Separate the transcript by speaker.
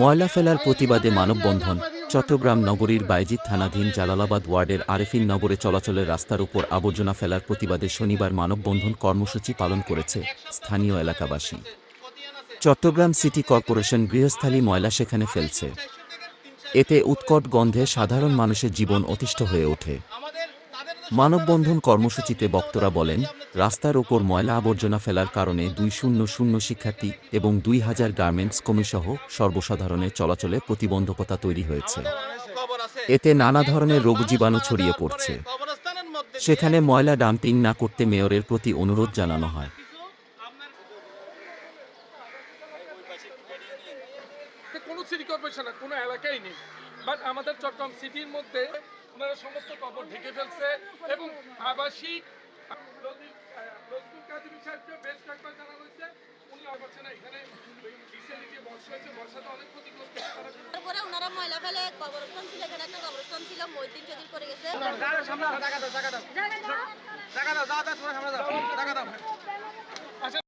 Speaker 1: ময়লা ফেলার প্রতিবাদে মানববন্ধন, চট্টগ্রাম নগরীর বাইজিৎ থানাধীন জালালাবাদ ওয়ার্ডের আরেফিন নগরে চলাচলের রাস্তার উপর আবর্জনা ফেলার প্রতিবাদে শনিবার মানববন্ধন কর্মসূচি পালন করেছে স্থানীয় এলাকাবাসী। চট্টগ্রাম সিটি কর্পোরেশন গৃহস্থালী ময়লা সেখানে ফেলছে। এতে উৎকট গন্ধে সাধারণ মানুষের জীবন অতিষ্ঠ হয়ে ওঠে। মানববন্ধন কর্মসূচিতে বক্তরা বলেন, রাস্তার ওপর ময়লা আবর্জনা ফেলার কারণে দুই শূন্য শূন্য শিক্ষার্থী এবং দুই হাজার গার্মেন্টস কর্মীসহ সর্বসাধারণের চলাচলে প্রতিবন্ধকতা তৈরি হয়েছে। এতে নানা ধরনের রোগ জীবাণু ছড়িয়ে পড়ছে। সেখানে ময়লা ডাম্পিং না করতে মেয়রের প্রতি অনুরোধ জানানো হয়।
Speaker 2: কোনো সিটি কর্পোরেশন কোনো এলাকায় নেই। বাট আমাদের চট্টগ্রাম সিটির মধ্যে ওনারা সমস্ত কবর ঢেকে ফেলছে এবং আবাসিক বেশ কয়েকবার জানা হয়েছে।
Speaker 3: তারপরে ওনারা ময়লা ফেলে কবরস্থান ছিল এখানে একটা কবরস্থান ছিল মহিদ্দিন চৌধুরী করে গেছে।